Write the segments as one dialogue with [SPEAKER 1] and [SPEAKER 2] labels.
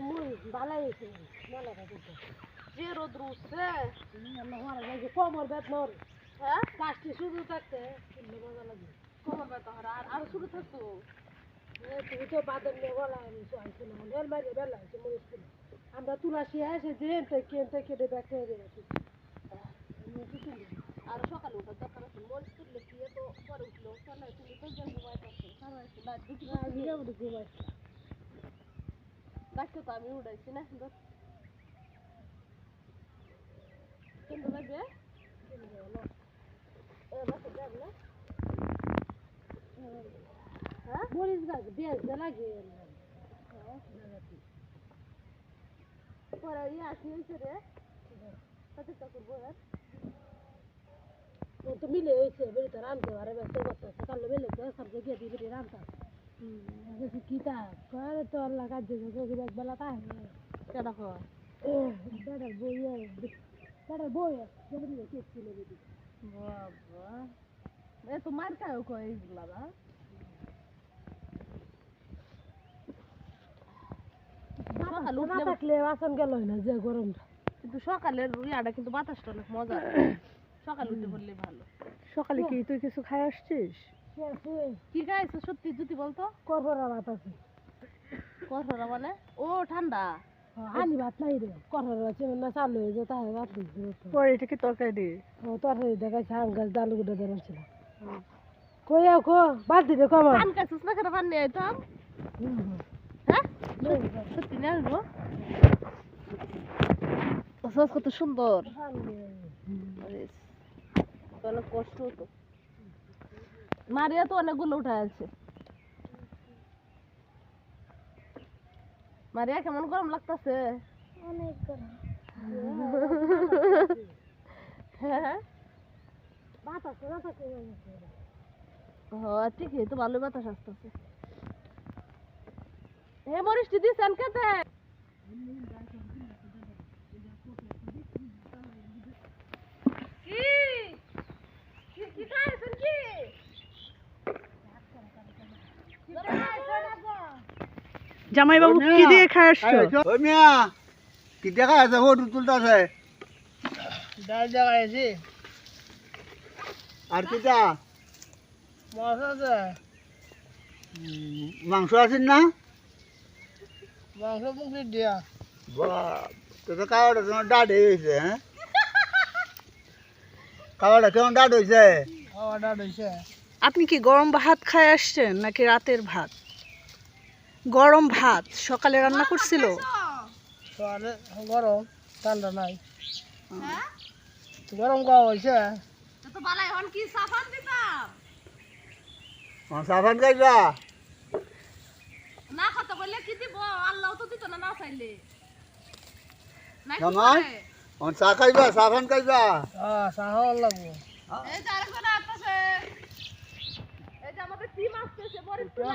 [SPEAKER 1] মুই ভালাই হয়েছে
[SPEAKER 2] যে রোদ্র উঠছে
[SPEAKER 1] আমরা মারা কোমর বেত নর।
[SPEAKER 2] হ্যাঁ?
[SPEAKER 1] গাছটি শুধু থাকতে মজা লাগে
[SPEAKER 2] কমর হরা আর আরও থাকতো?
[SPEAKER 1] তুমি তো বাদর নিয়ে গলা আমি সহাইছি না। বেলা হয়েছে মরিচ আমরা তুলাসি এসে যে এনতে কেনতে কেটে ব্যাগটা এড়ে রাখি।
[SPEAKER 2] আর সকালে উঠার দরকার আছে মরিচ তুললে কি তো পরে উঠল? চলে তুমি তো যে ঘুমাই পাচ্ছো সারা একটু লাইট দুটি ডাকতে তো আমি উঠাইছি না ধর। কিন্তু লাগবে এ বাসে যাব না হ্যাঁ
[SPEAKER 1] মরিচ গাছ বেশ লাগে
[SPEAKER 2] পরে ইয়ে আসি হয়েছে রে কত টাকা করব হ্যাঁ
[SPEAKER 1] ও তো মিলে হয়েছে বেরি তো রামতে পারে ব্যস্ত করতে কালো বেলে তো সব জায়গায় দিয়ে
[SPEAKER 2] কয় এইগুলা না সকালে
[SPEAKER 1] না থাকলে বাসন গেল না যে গরমটা।
[SPEAKER 2] কিন্তু সকালের ইয়াটা কিন্তু বাতাসটা অনেক মজা সকালে উঠে পড়লে ভালো।
[SPEAKER 1] সকালে কি তুই কিছু খাই আসছিস?
[SPEAKER 2] কি গাইছো সত্যি জুতি বলতো।
[SPEAKER 1] ভাত আছে
[SPEAKER 2] মানে? ও ঠান্ডা?
[SPEAKER 1] হানি ভাত নাই রে। করবরা আছে না চালু হয়ে যায় তাহলে ভাত দিয়েছি
[SPEAKER 2] পরে এটা কি তরকারি দিয়ে?
[SPEAKER 1] ও তরকারি দেখাইছে আম গাছ ডালু গুঁড়ো দেওয়া ছিল কই আও কো বাদ কমা
[SPEAKER 2] আম কাছিস না কেন? পান নিয়ে আইতাম হ্যাঁ? সত্যি আসব। সস কত সুন্দর। অনেক কষ্ট হতো। মারিয়া তো অনেকগুলো উঠে আছে। মারিয়া কেমন গরম লাগতেছে?
[SPEAKER 1] অনেক গরম।
[SPEAKER 2] হ্যাঁ। হ্যাঁ ঠিকই তো ভালোই বাতাস আসতেছে। হে মরিচটি দিছেন কেতে কি কি কি খাইছেন কি
[SPEAKER 3] জামাই বাবু কি দিয়ে খাই আসছো?
[SPEAKER 4] ওই মিয়া কি দেখা আছে? ফটো তুলতেছে।
[SPEAKER 1] ডাল জাগাইছি
[SPEAKER 4] আর কিটা
[SPEAKER 1] মাছ আছে।
[SPEAKER 4] মাংস আছে না?
[SPEAKER 1] মাংস মুখে দিয়া।
[SPEAKER 4] বাপ তো তো খাওয়াটা তোমার ডাট হয়েছে হ্যাঁ? খাওয়াটা কেমন হয়েছে?
[SPEAKER 1] ডাল হয়েছে।
[SPEAKER 3] আপনি কি গরম ভাত খাই আসছেন নাকি রাতের ভাত? গরম ভাত। সকালে রান্না করছিল?
[SPEAKER 1] গরম ঠান্ডা নাই। গরম খাওয়া হয়েছে।
[SPEAKER 2] সাফান
[SPEAKER 4] খাইবা?
[SPEAKER 2] না কি দিব? আল্লাহ তো দিত না না চাইলে। নাই
[SPEAKER 4] জামাই অন চা খাইবা? সাফান খাইবা?
[SPEAKER 1] হ্যাঁ চাহ লাগবো।
[SPEAKER 2] এই যে আরেকজন আসতেছে। এই যে আমাদের টিম আসতেছে মরিচ তোলা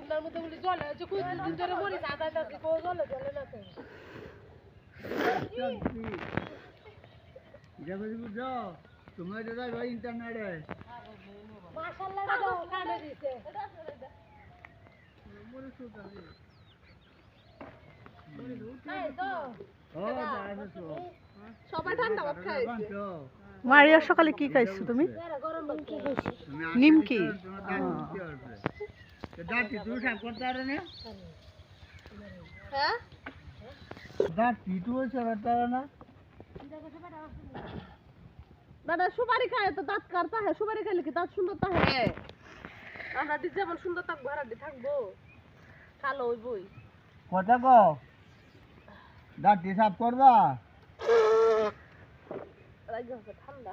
[SPEAKER 4] নাই রে
[SPEAKER 2] সরকারি গল্প
[SPEAKER 1] উন্নার মধ্যে বলি জলে যে কই দিন ধরে মরি। দাদা দাদি কো জলে জলে না তো
[SPEAKER 4] যাবে তোমার ভাই ইন্টারনেটে
[SPEAKER 1] মাশাআল্লাহ কানে দিছে
[SPEAKER 3] মারিয়া সকালে কি খাইছো? তুমি নিমকি
[SPEAKER 4] দাঁতি তুই সাপ করতে পারে না?
[SPEAKER 2] হ্যাঁ?
[SPEAKER 4] দাঁতি তুই সাপ করতে পারে না?
[SPEAKER 2] দাদা সুপারি খায় তো দাঁত কাটতা হ্যাঁ সুপারি খাইলে কি দাঁত সুন্দর তা হ্যাঁ আমরা দি যেমন সুন্দর থাকব আর দি থাকব। কালো ওই বই
[SPEAKER 4] কথা কও। দাঁতি সাপ করবা?
[SPEAKER 2] ঠান্ডা।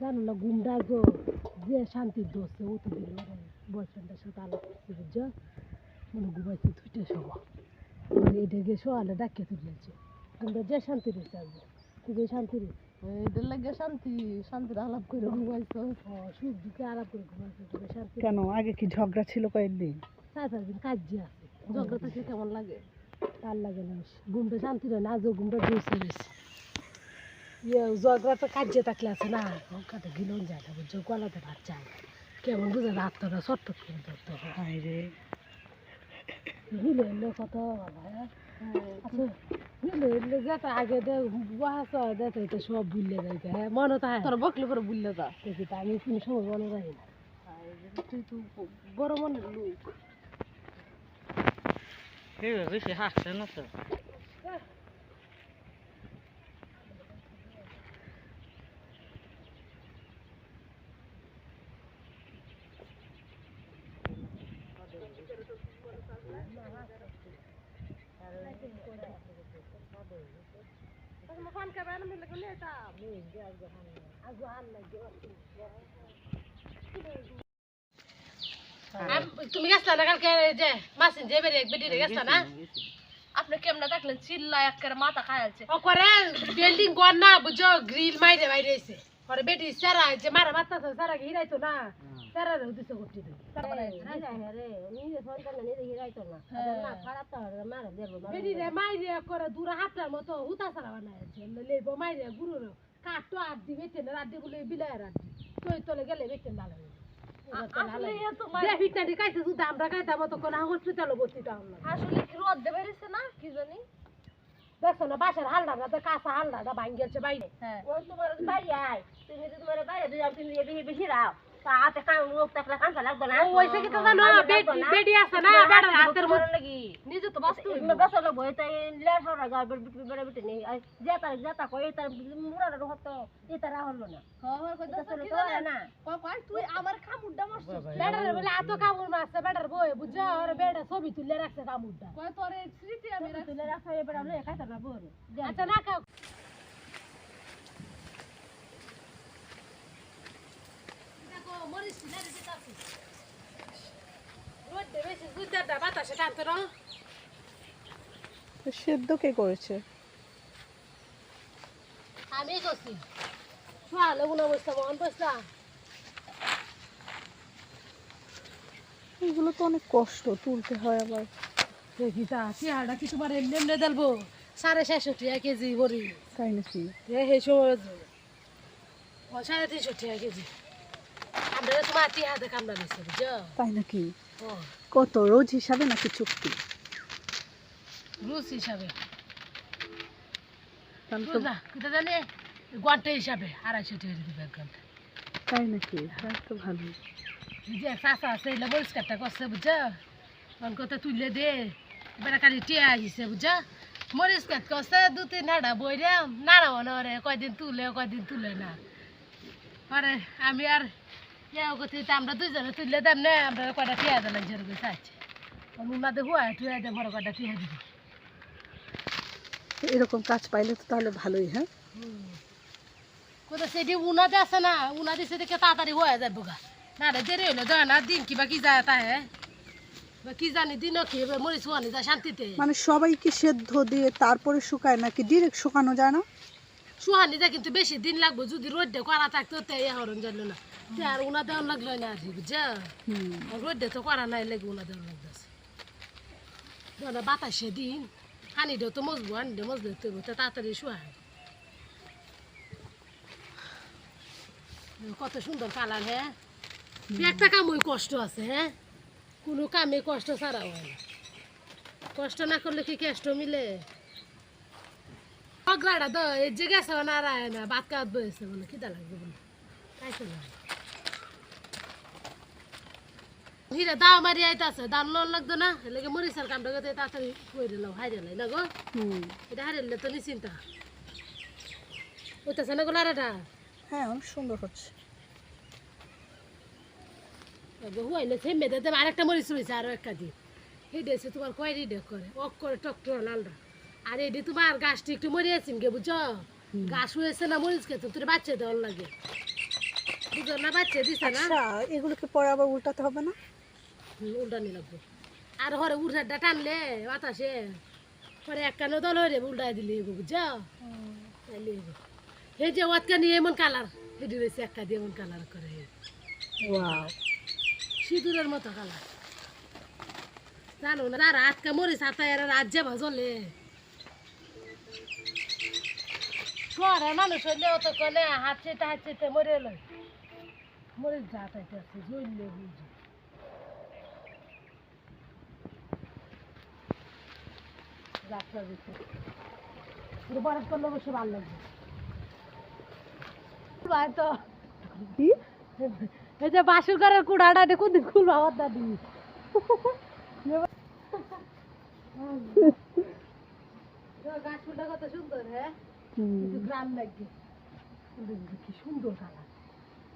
[SPEAKER 1] জানো না গুমডা গো যে শান্তির দোষে ও তো দিল বয়ফ্রেন্ডের সাথে আলাপ করছে বুঝছ? মানে ঘুমাইছে দুইটা সব মানে এটা গিয়ে সোয়ালে ডাকে তুলেছে। গুমডা যে শান্তি রয়েছে আগে খুবই শান্তি রয়েছে
[SPEAKER 2] এদের লাগে শান্তি শান্তির আলাপ করে ঘুমাইছো।
[SPEAKER 1] সুখ দুঃখে আলাপ করে ঘুমাইছে খুবই শান্তি
[SPEAKER 3] কেন আগে কি ঝগড়া ছিল কয়েকদিন?
[SPEAKER 1] চার পাঁচ দিন কাজ যে আছে।
[SPEAKER 2] ঝগড়া থাকলে কেমন লাগে?
[SPEAKER 1] তার লাগে না ঘুমটা শান্তি রয় না আজও ঘুমটা বেশি ইয়ে ঝগড়া তো কাজে থাকলে আছে না। ওখানে গিলন যায় না বুঝছ গলাতে ভাত চায় কেমন বুঝে রাতটা চটপট করে ধরতে হয়
[SPEAKER 3] রে।
[SPEAKER 1] হিলে এলে কত? বাবা? আচ্ছা হিলে এলে যেটা আগে দে বাস দেখে তো সব ভুললে যাইতে হ্যাঁ মনে তো হয়।
[SPEAKER 2] তোর বকলে করে বুঝলে যা।
[SPEAKER 1] দেখি তা আমি কোনো সময় মনে রাখি না।
[SPEAKER 2] তুই তো বড় মনের লোক।
[SPEAKER 4] বেশি হাসছে না তো।
[SPEAKER 1] তুমি গেছলা না কালকে যে মাসিন যে বেরে এক বেটি গেছলা না?
[SPEAKER 2] আপনি কেমনে দেখলেন চিল্লা একের মাথা খায়ালছে
[SPEAKER 1] ও করে বিল্ডিং গন না বুঝো গ্রিল মাইরে মাইরে এসে পরে বেটি সারা যে মারা তো সারা হিরাই তো না সারা রে উদ্দেশ্য করতে দিই মাইরে করে দূর হাতটার মতো হুতা সারা বানাইছে লেবো মাইরে গুরু রে কাটো আর দি বেটে না রাত বলে বিলাই রাত তুই তোলে গেলে বেটে না লাগে
[SPEAKER 2] আসলে এ তো
[SPEAKER 1] যে ফিটনা দি কাইতে যদি আমরা কাইতাম তো কোন হসপিটালে ভর্তি দাও না
[SPEAKER 2] আসলে কি রদ দেবে রেছে না কি জানি
[SPEAKER 1] দেখছ না বাসার হালদাটা কাঁচা হালদাটা ভাঙ গেছে বাইরে
[SPEAKER 5] তোমার বাড়ি আয় তুমি তোমার বাইরে দুই বেশি রাও তাতে কাম লোক থাকলে কামটা লাগবে না
[SPEAKER 1] ও ওইসে কি তো জানো বেডি বেডি আছে না বেড়ার হাতের মধ্যে
[SPEAKER 5] লাগি
[SPEAKER 2] নিজে তো বাস্তব
[SPEAKER 5] বেসা লোক বই তাই লেট হওয়ার গা বেট বিট বেড়ে বিট নেই যেতা যেতা কই তার মুড়া হতো এটা রাহল না
[SPEAKER 2] খবর কই
[SPEAKER 5] এটা
[SPEAKER 2] দছ
[SPEAKER 5] চলে
[SPEAKER 2] কি
[SPEAKER 5] তো
[SPEAKER 2] জানে
[SPEAKER 5] না
[SPEAKER 2] কয় কয় তুই আমার কামুড্ডা মারছিস
[SPEAKER 1] বেড়ার বলে এত কামড় মারছে বেড়ার বই বুঝছ আর বেড়া ছবি তুলে রাখছে কামড়টা
[SPEAKER 2] কয় তোর স্মৃতি আমি
[SPEAKER 5] তুলে রাখা এবার লয়ে খাইতে না বড়
[SPEAKER 1] আচ্ছা না খাও দেখো মরিস না রে দিতাছি রোদ দেবে সে গুজারটা বাতাসে টানতে না
[SPEAKER 3] তো সেদ্ধ কে করেছে?
[SPEAKER 1] আমি করছি।
[SPEAKER 3] এগুলো তো অনেক কষ্ট তুলতে হয় আবার।
[SPEAKER 1] দেখি তা চেহারাটা কি তোমার এমনি এমনি দেলবো সাড়ে ছেষট্টি টাকা কেজি বড়ি
[SPEAKER 3] তাই নাকি?
[SPEAKER 1] সময় সাড়ে তিনশো টাকা কেজি। তোমার হাতে কামড়া
[SPEAKER 3] তাই নাকি? কত রোজ হিসাবে নাকি চুক্তি?
[SPEAKER 1] হিসাবে। কোথা জানে? ঘণ্টা হিসাবে আড়াইশো টাকা দিবে এক ঘণ্টা।
[SPEAKER 3] তাই নাকি? তাই তো ভালো
[SPEAKER 1] যে চাষা আছে এগুলো পরিষ্কারটা করছে বুঝছ? তখন কথা তুললে দে। টিয়া আহিছে বুঝছ? মরিষ্কার করছে দু তিন হাড়া মনে ওরে কয়দিন তুলে কয়দিন তুলে না। পরে আমি আর আমরা দুইজনে তুললে দেন না আমরা কয়টা টিয়া দিলাম যেরকম চাইছে উনাদের হুয়া টুয়া দিয়ে বড় কয়টা টিয়া দিব
[SPEAKER 3] এরকম কাজ পাইলে তো তাহলে ভালোই হ্যাঁ?
[SPEAKER 1] কোথাও সেটি উনাতে আছে না উনাতে সেদিকে তাড়াতাড়ি হয়ে যাবে গা না রে দেরি হইল যায় না দিন কিবা কি যায় তাহে বা কি জানি দিনও কি মরিচ যায় শান্তিতে।
[SPEAKER 3] মানে সবাই কি সেদ্ধ দিয়ে তারপরে শুকায় নাকি ডিরেক্ট শুকানো যায় না?
[SPEAKER 1] যায় কিন্তু বেশি দিন লাগবে যদি রোদে করা থাকতো তো এ হরণ জানলো না। আর উনা দেওয়ার লাগল না আর
[SPEAKER 3] হুম।
[SPEAKER 1] রোদে তো করা নাই লেগে উনা দেওয়ার লাগতেছে। ধরো বাতাসে দিন হানিটাও তো মজবু হানিটা মজবু তো তো তাড়াতাড়ি শোয়া। কত সুন্দর কালার হ্যাঁ? একটা কামই কষ্ট আছে হ্যাঁ? কোনো কামে কষ্ট ছাড়া হয় না। কষ্ট না করলে কি কষ্ট মিলে? না আর আয় না ভাত কাত বয়েছে বলে খিদা লাগবে বলে খাইতে না হিরে দাও মারি আইতাছে দাম লোন লাগতো না এলাকে মরিচার কামটা করতে তাড়াতাড়ি করে দিলাম হাইরে না গো এটা তো নিশ্চিন্তা ওইতাছে না গোলার এটা
[SPEAKER 3] হ্যাঁ অনেক সুন্দর হচ্ছে
[SPEAKER 1] হুয়াইলে থেমে দিতে আরেকটা মরিচ রয়েছে আরও একটা দিন হেডে এসে তোমার কয় রিডে করে অক করে টক টক লালটা আর এডি তোমার গাছটি একটু মরিয়েছেন গে বুঝছ? গাছ হয়েছে না মরিচ খেতে তোর বাচ্চা দেওয়ার লাগে। বুঝো না বাচ্চা দিছে না?
[SPEAKER 3] আচ্ছা এগুলোকে পরে আবার উল্টাতে হবে না?
[SPEAKER 1] উল্টানি লাগবে। আর ঘরে উঠাটা টানলে বাতাসে পরে এক কানো দল হয়ে উল্টাই দিলে এগো বুঝছ? তাইলে এগো। এই যে এমন কালার হেডি রয়েছে একটা দিয়ে এমন কালার করে।
[SPEAKER 3] ওয়াও।
[SPEAKER 1] সিঁদুরের মতো কালার। জানো না আর আটকা মরিস হাতায় আর রাত যাবা জলে শহরে মানুষ হইলে অত কলে হাত চেতে হাত চেতে মরে এলো মরিস যাতাইতে আছে জ্বললে বুঝি। যাত্রা দিতে বরফ করলে বসে ভালো লাগবে। ভাই তো এই যে বাসুর কুড়াটা এটা কোনদিন খুলবো আমার দাদি। গাছ ফুলটা কত সুন্দর হ্যাঁ? কিন্তু গ্রাম লাগবে কিন্তু কি সুন্দর কালার।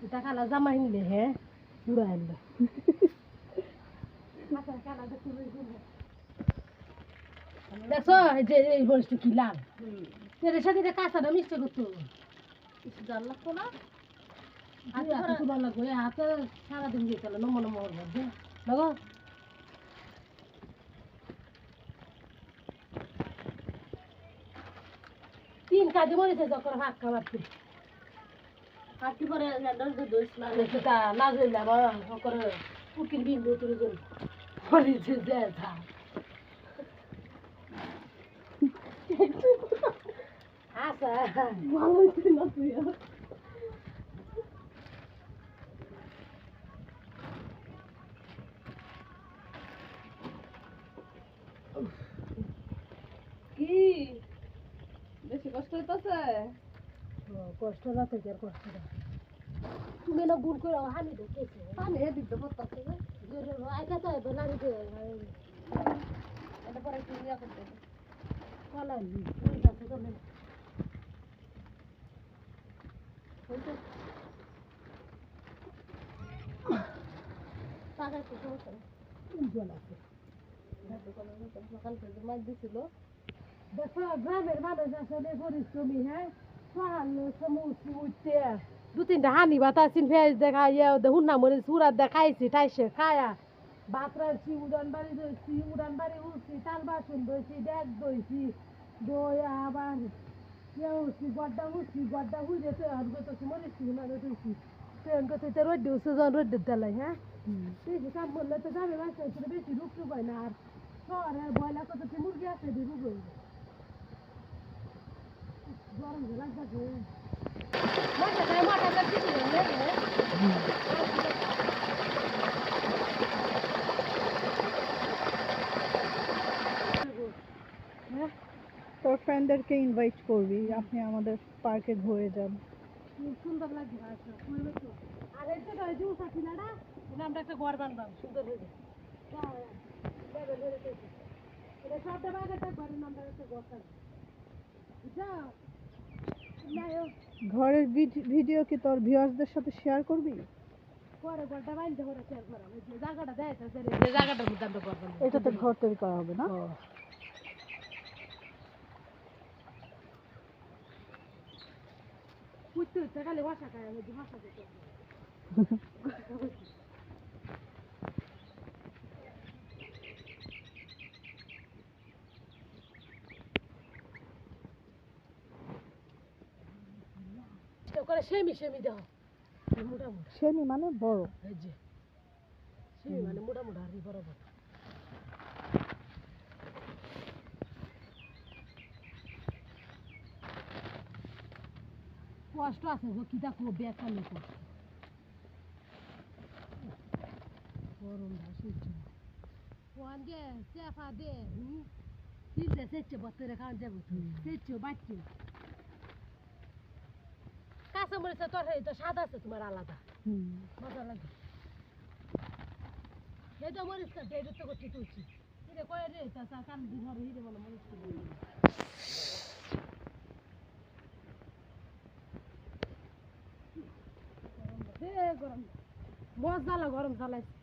[SPEAKER 1] এটা কালার জামা নিলে হ্যাঁ? পুরো আনলো। দেখছ এই যে এই বয়সটা কি লাল। এর সাথে এটা কাঁচাটা মিষ্টি করতো?
[SPEAKER 2] কিছু জান লাগতো না।
[SPEAKER 1] হাতে হাতে তোমার লাগবে হাতে সারাদিন দিয়ে চলে নমো নমো করবে লাগো তিন কাজে মরেছে যখন হাত
[SPEAKER 2] পরে দোষ না
[SPEAKER 1] জইলে আমার করে পুকির বিন্দু তুলে যে আচ্ছা না তুই
[SPEAKER 2] কি? কষ্ট হইতেছে
[SPEAKER 1] কষ্ট না থেকে আর কষ্ট না। তুমি না ভুল করে হানি
[SPEAKER 2] দিতে পড়তেছে
[SPEAKER 1] তো এবার নানি দে
[SPEAKER 2] এটা পরে কি ইয়া করতে হবে?
[SPEAKER 1] তো না। আছে।
[SPEAKER 2] সকাল থেকে মাছ দিছিল।
[SPEAKER 1] দেখো গ্রামের মানুষ আসলে পরিশ্রমী হ্যাঁ সহালো সমুচি উঠতে দু তিনটা হানি বাতাসিন ভেজ দেখাইয়া দেখুন না মনে সুরাত দেখাইছি টাইসে খায়া ভাত রাঁধছি উড়ান বাড়ি দইছি উড়ান বাড়ি উঠছি তাল বাসন দইছি ডেক দইছি দই আবার ইয়ে উঠছি গড্ডা উঠছি গড্ডা উঠে তো আর মরেছি মানে দইছি ট্রেন করতে তো রোদ দিচ্ছে যখন রোদ দেলাই হ্যাঁ বেশি কাম করলে তো যাবে বাচ্চা বেশি রূপ টুক হয় না আর শহরে বয়লা কত মুরগি আছে রূপ হয়ে যায় গরম যে লাগবে মাথা গায়ে মাথা কাটতে দিলেন রে
[SPEAKER 3] তোর ফ্রেন্ডদেরকে ইনভাইট করবি, আপনি আমাদের পার্কে ঘুরে যান।
[SPEAKER 1] সুন্দর লাগবে আচ্ছা করবে তো আর এই তো ওই যে উষা কিনাটা ওখানে আমরা একটা ঘর বানবাম সুন্দর হয়ে যায় এটা সবটা বাগাটা ঘরের নামটা একটা ঘর থাকবে। বুঝছ না
[SPEAKER 3] ঘরের ভিডিও কি তোর ভিউয়ার্সদের সাথে শেয়ার করবি? এটাতে ঘর তৈরি করা হবে না?
[SPEAKER 1] খালি করে সেমি সেমি দেহ মোটামুটি
[SPEAKER 3] সেমি মানে বড়।
[SPEAKER 1] যে সেমি মানে মোটামুটি আর বড় বড়। কষ্ট আছে যে কিটা করবে একটা লোক? গরম ভাসিচ্ছে। ওয়ান যে দে হুম? তিনটে সেচ্ছে বছরে খাওয়া যাব সেচ্ছে বাচ্চা কাঁচা মরিচের তরকারি তো স্বাদ আছে তোমার আলাদা। মজা লাগে। এই তো মরিচ কাটে এটা তো করতে তুলছি। হিরে কয়ে রে চাচা কান ধরে হিরে বলে মরিচ গরম। মজা গরম চালাইছে